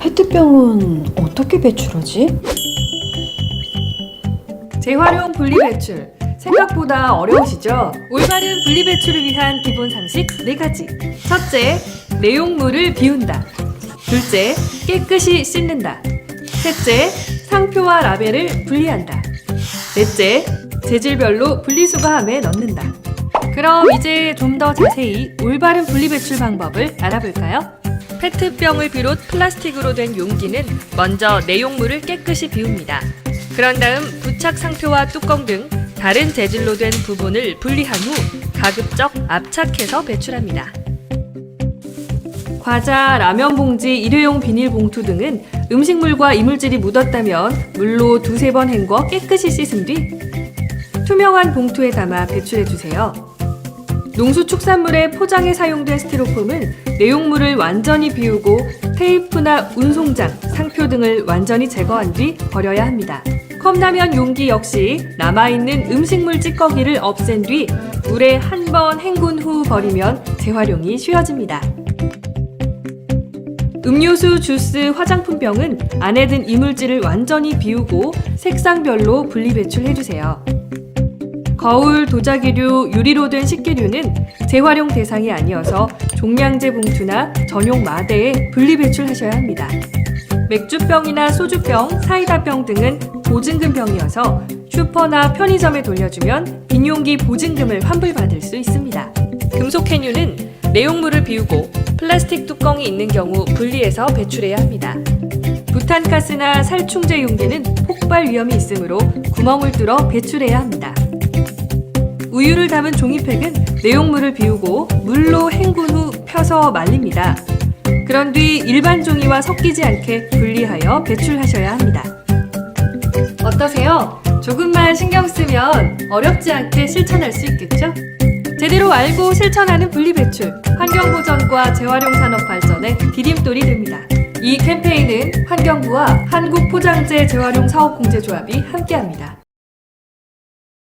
페트병은 어떻게 배출하지? 재활용 분리배출. 생각보다 어려우시죠? 올바른 분리배출을 위한 기본 상식 4가지. 첫째, 내용물을 비운다. 둘째, 깨끗이 씻는다. 셋째, 상표와 라벨을 분리한다. 넷째, 재질별로 분리수거함에 넣는다. 그럼 이제 좀 더 자세히 올바른 분리배출 방법을 알아볼까요? 페트병을 비롯 플라스틱으로 된 용기는 먼저 내용물을 깨끗이 비웁니다. 그런 다음 부착 상표와 뚜껑 등 다른 재질로 된 부분을 분리한 후 가급적 압착해서 배출합니다. 과자, 라면 봉지, 일회용 비닐 봉투 등은 음식물과 이물질이 묻었다면 물로 두세 번 헹궈 깨끗이 씻은 뒤 투명한 봉투에 담아 배출해 주세요. 농수축산물의 포장에 사용된 스티로폼은 내용물을 완전히 비우고 테이프나 운송장, 상표 등을 완전히 제거한 뒤 버려야 합니다. 컵라면 용기 역시 남아있는 음식물 찌꺼기를 없앤 뒤 물에 한 번 헹군 후 버리면 재활용이 쉬워집니다. 음료수, 주스, 화장품 병은 안에 든 이물질을 완전히 비우고 색상별로 분리 배출해주세요. 거울, 도자기류, 유리로 된 식기류는 재활용 대상이 아니어서 종량제 봉투나 전용 마대에 분리 배출하셔야 합니다. 맥주병이나 소주병, 사이다병 등은 보증금병이어서 슈퍼나 편의점에 돌려주면 빈용기 보증금을 환불받을 수 있습니다. 금속 캔유는 내용물을 비우고 플라스틱 뚜껑이 있는 경우 분리해서 배출해야 합니다. 부탄가스나 살충제 용기는 폭발 위험이 있으므로 구멍을 뚫어 배출해야 합니다. 우유를 담은 종이팩은 내용물을 비우고 물로 헹군 후 펴서 말립니다. 그런 뒤 일반 종이와 섞이지 않게 분리하여 배출하셔야 합니다. 어떠세요? 조금만 신경 쓰면 어렵지 않게 실천할 수 있겠죠? 제대로 알고 실천하는 분리배출, 환경보전과 재활용 산업 발전의 디딤돌이 됩니다. 이 캠페인은 환경부와 한국포장재 재활용 사업공제조합이 함께합니다.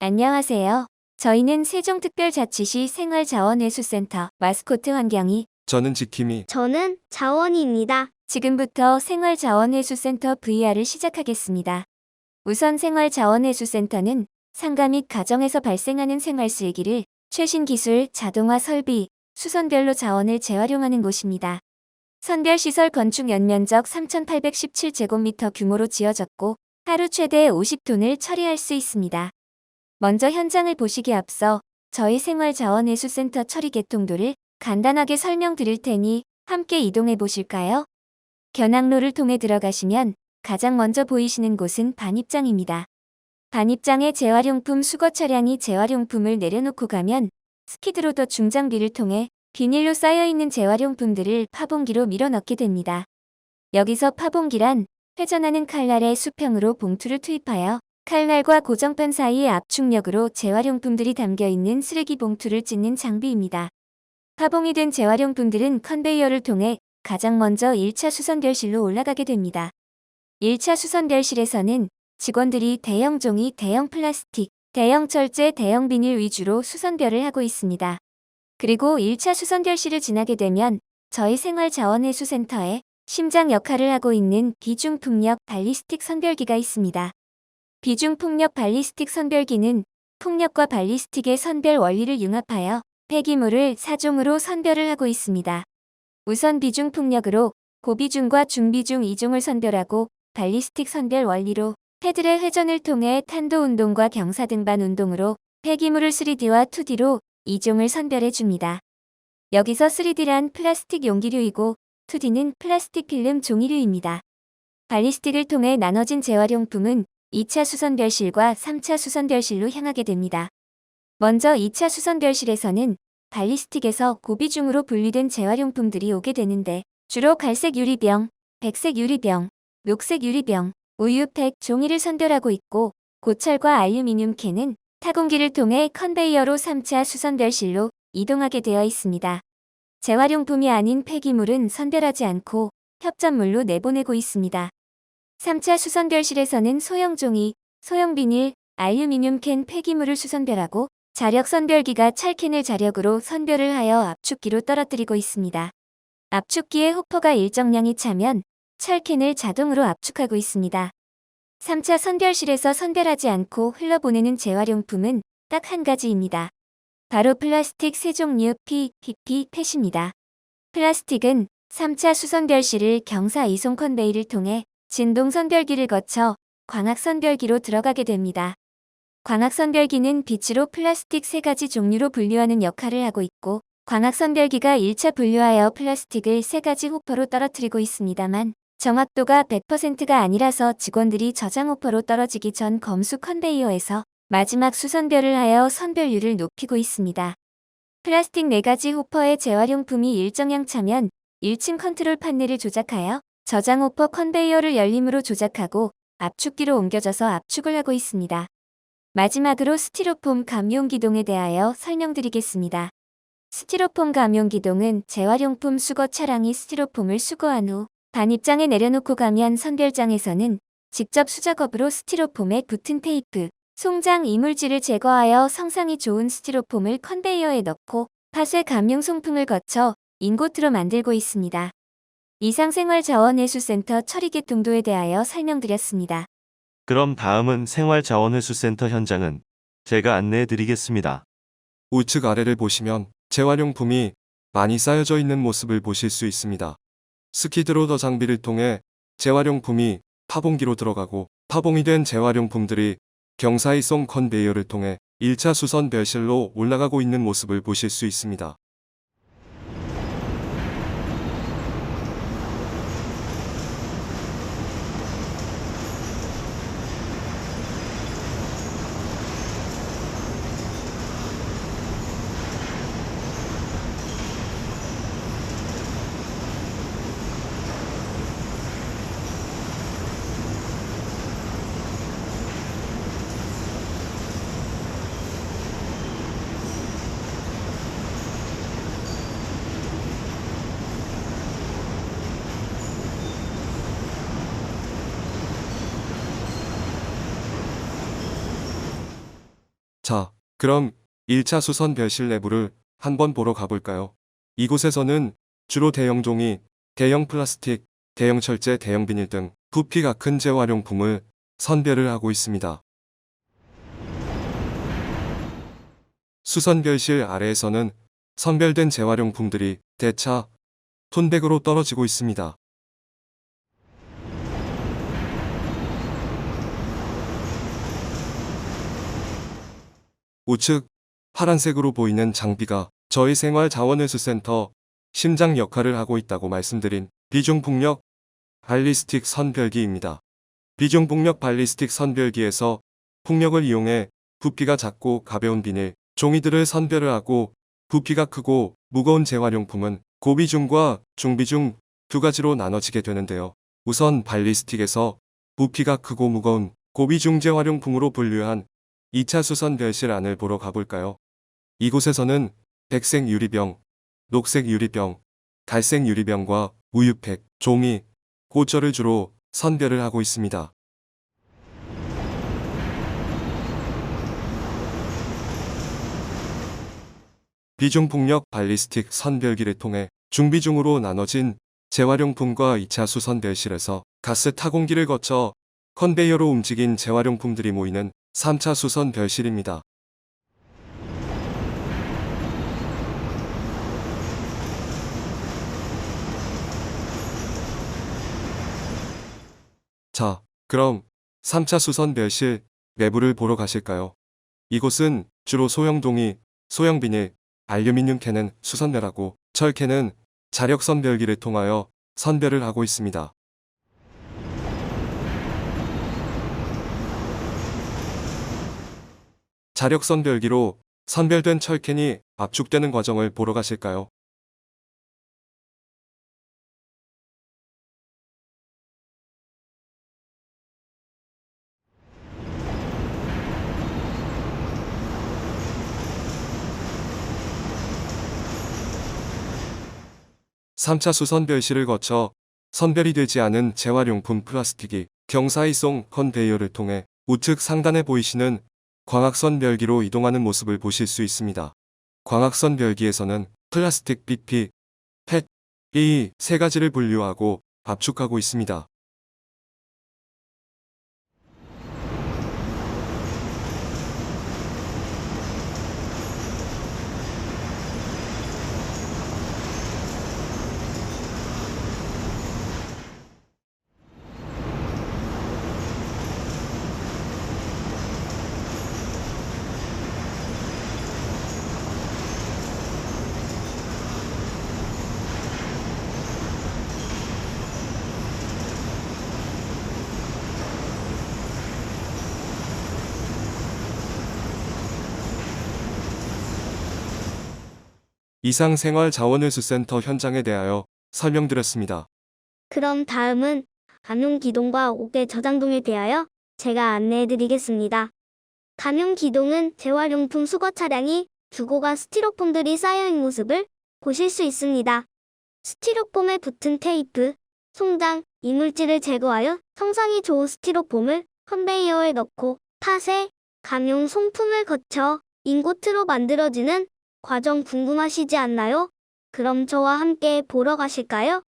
안녕하세요. 저희는 세종특별자치시 생활자원회수센터 마스코트 환경이 저는 지킴이 저는 자원이입니다. 지금부터 생활자원회수센터 VR을 시작하겠습니다. 우선 생활자원회수센터는 상가 및 가정에서 발생하는 생활 쓰레기를 최신 기술, 자동화 설비, 수선별로 자원을 재활용하는 곳입니다. 선별시설 건축 연면적 3,817제곱미터 규모로 지어졌고 하루 최대 50톤을 처리할 수 있습니다. 먼저 현장을 보시기에 앞서 저희 생활자원회수센터 처리 개통도를 간단하게 설명드릴 테니 함께 이동해 보실까요? 견학로를 통해 들어가시면 가장 먼저 보이시는 곳은 반입장입니다. 반입장에 재활용품 수거 차량이 재활용품을 내려놓고 가면 스키드로더 중장비를 통해 비닐로 쌓여있는 재활용품들을 파봉기로 밀어넣게 됩니다. 여기서 파봉기란 회전하는 칼날의 수평으로 봉투를 투입하여 칼날과 고정판 사이의 압축력으로 재활용품들이 담겨있는 쓰레기 봉투를 찢는 장비입니다. 파봉이 된 재활용품들은 컨베이어를 통해 가장 먼저 1차 수선별실로 올라가게 됩니다. 1차 수선별실에서는 직원들이 대형 종이, 대형 플라스틱, 대형 철제, 대형 비닐 위주로 수선별을 하고 있습니다. 그리고 1차 수선별실을 지나게 되면 저희 생활자원회수센터에 심장 역할을 하고 있는 비중풍력 발리스틱 선별기가 있습니다. 비중풍력 발리스틱 선별기는 풍력과 발리스틱의 선별 원리를 융합하여 폐기물을 사종으로 선별을 하고 있습니다. 우선 비중풍력으로 고비중과 중비중 이종을 선별하고 발리스틱 선별 원리로 패들의 회전을 통해 탄도 운동과 경사 등반 운동으로 폐기물을 3D와 2D로 이종을 선별해 줍니다. 여기서 3D란 플라스틱 용기류이고 2D는 플라스틱 필름 종이류입니다. 발리스틱을 통해 나눠진 재활용품은 2차 수선별실과 3차 수선별실로 향하게 됩니다. 먼저 2차 수선별실에서는 발리스틱에서 고비중으로 분리된 재활용품들이 오게 되는데 주로 갈색 유리병, 백색 유리병, 녹색 유리병, 우유팩, 종이를 선별하고 있고 고철과 알루미늄 캔은 타공기를 통해 컨베이어로 3차 수선별실로 이동하게 되어 있습니다. 재활용품이 아닌 폐기물은 선별하지 않고 협전물로 내보내고 있습니다. 3차 수선별실에서는 소형 종이, 소형 비닐, 알루미늄 캔 폐기물을 수선별하고 자력 선별기가 찰캔을 자력으로 선별을 하여 압축기로 떨어뜨리고 있습니다. 압축기에 호퍼가 일정량이 차면 철캔을 자동으로 압축하고 있습니다. 3차 선별실에서 선별하지 않고 흘러보내는 재활용품은 딱 한 가지입니다. 바로 플라스틱 세 종류 P, PP, 펫입니다. 플라스틱은 3차 수선별실을 경사 이송 컨베이를 통해 진동 선별기를 거쳐 광학 선별기로 들어가게 됩니다. 광학 선별기는 빛으로 플라스틱 세 가지 종류로 분류하는 역할을 하고 있고 광학 선별기가 1차 분류하여 플라스틱을 세 가지 호퍼로 떨어뜨리고 있습니다만 정확도가 100%가 아니라서 직원들이 저장 호퍼로 떨어지기 전 검수 컨베이어에서 마지막 수선별을 하여 선별율을 높이고 있습니다. 플라스틱 4가지 호퍼의 재활용품이 일정량 차면 1층 컨트롤 판넬을 조작하여 저장 호퍼 컨베이어를 열림으로 조작하고 압축기로 옮겨져서 압축을 하고 있습니다. 마지막으로 스티로폼 감용 기동에 대하여 설명드리겠습니다. 스티로폼 감용 기동은 재활용품 수거 차량이 스티로폼을 수거한 후 반입장에 내려놓고 가면 선별장에서는 직접 수작업으로 스티로폼에 붙은 테이프, 송장 이물질을 제거하여 성상이 좋은 스티로폼을 컨베이어에 넣고 파쇄 감용 송풍을 거쳐 인고트로 만들고 있습니다. 이상 생활 자원회수센터 처리계 동도에 대하여 설명드렸습니다. 그럼 다음은 생활자원회수센터 현장은 제가 안내해 드리겠습니다. 우측 아래를 보시면 재활용품이 많이 쌓여져 있는 모습을 보실 수 있습니다. 스키드로더 장비를 통해 재활용품이 파봉기로 들어가고 파봉이 된 재활용품들이 경사이송 컨베이어를 통해 1차 수선 별실로 올라가고 있는 모습을 보실 수 있습니다. 자, 그럼 1차 수선 별실 내부를 한번 보러 가볼까요? 이곳에서는 주로 대형 종이, 대형 플라스틱, 대형 철제, 대형 비닐 등 부피가 큰 재활용품을 선별을 하고 있습니다. 수선 별실 아래에서는 선별된 재활용품들이 대차, 톤백으로 떨어지고 있습니다. 우측 파란색으로 보이는 장비가 저희 생활자원회수센터 심장 역할을 하고 있다고 말씀드린 비중폭력 발리스틱 선별기입니다. 비중폭력 발리스틱 선별기에서 폭력을 이용해 부피가 작고 가벼운 비닐, 종이들을 선별을 하고 부피가 크고 무거운 재활용품은 고비중과 중비중 두 가지로 나눠지게 되는데요. 우선 발리스틱에서 부피가 크고 무거운 고비중 재활용품으로 분류한 2차 수선 별실 안을 보러 가볼까요? 이곳에서는 백색 유리병, 녹색 유리병, 갈색 유리병과 우유팩, 종이, 고철을 주로 선별을 하고 있습니다. 비중폭력 발리스틱 선별기를 통해 중비중으로 나눠진 재활용품과 2차 수선 별실에서 가스 타공기를 거쳐 컨베이어로 움직인 재활용품들이 모이는 3차 수선 별실입니다. 자, 그럼 3차 수선 별실 내부를 보러 가실까요? 이곳은 주로 소형 종이, 소형 비닐, 알루미늄 캔은 수선별하고 철 캔은 자력 선별기를 통하여 선별을 하고 있습니다. 자력 선 별기로 선별된 철캔이 압축되는 과정을 보러 가실까요? 삼차 수선 별실을 거쳐 선별이 되지 않은 재활용품 플라스틱이 경사이송 컨베이어를 통해 우측 상단에 보이시는 광학선 별기로 이동하는 모습을 보실 수 있습니다. 광학선 별기에서는 플라스틱, BP, 펫, 이세 가지를 분류하고 압축하고 있습니다. 이상 생활 자원회수센터 현장에 대하여 설명드렸습니다. 그럼 다음은 감용기동과 옥의 저장동에 대하여 제가 안내해 드리겠습니다. 감용기동은 재활용품 수거 차량이 두고가 스티로폼들이 쌓여있는 모습을 보실 수 있습니다. 스티로폼에 붙은 테이프, 송장, 이물질을 제거하여 성상이 좋은 스티로폼을 컨베이어에 넣고 탓에 감용 송품을 거쳐 인고트로 만들어지는 과정 궁금하시지 않나요? 그럼 저와 함께 보러 가실까요?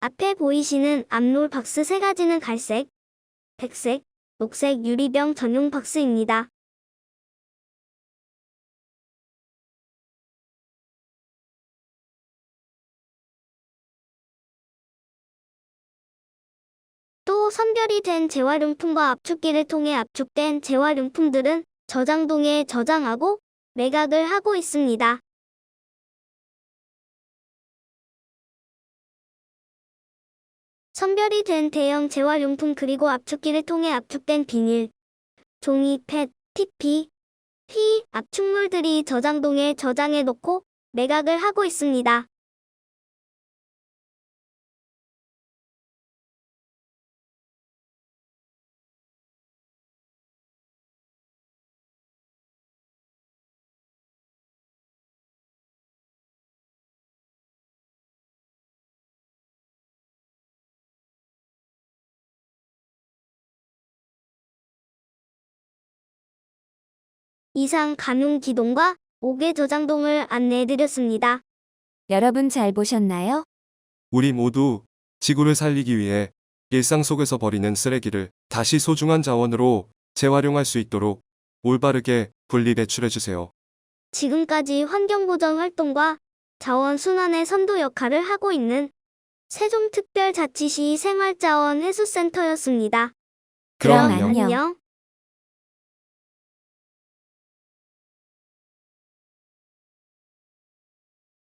앞에 보이시는 앞롤 박스 세 가지는 갈색, 백색, 녹색 유리병 전용 박스입니다. 또 선별이 된 재활용품과 압축기를 통해 압축된 재활용품들은 저장동에 저장하고 매각을 하고 있습니다. 선별이 된 대형 재활용품 그리고 압축기를 통해 압축된 비닐, 종이, 펫, TP, 휘, 압축물들이 저장동에 저장해 놓고 매각을 하고 있습니다. 이상 감용 기동과 옥의 저장동을 안내해드렸습니다. 여러분 잘 보셨나요? 우리 모두 지구를 살리기 위해 일상 속에서 버리는 쓰레기를 다시 소중한 자원으로 재활용할 수 있도록 올바르게 분리 배출해주세요. 지금까지 환경보전 활동과 자원순환의 선도 역할을 하고 있는 세종특별자치시 생활자원회수센터였습니다. 그럼. 안녕.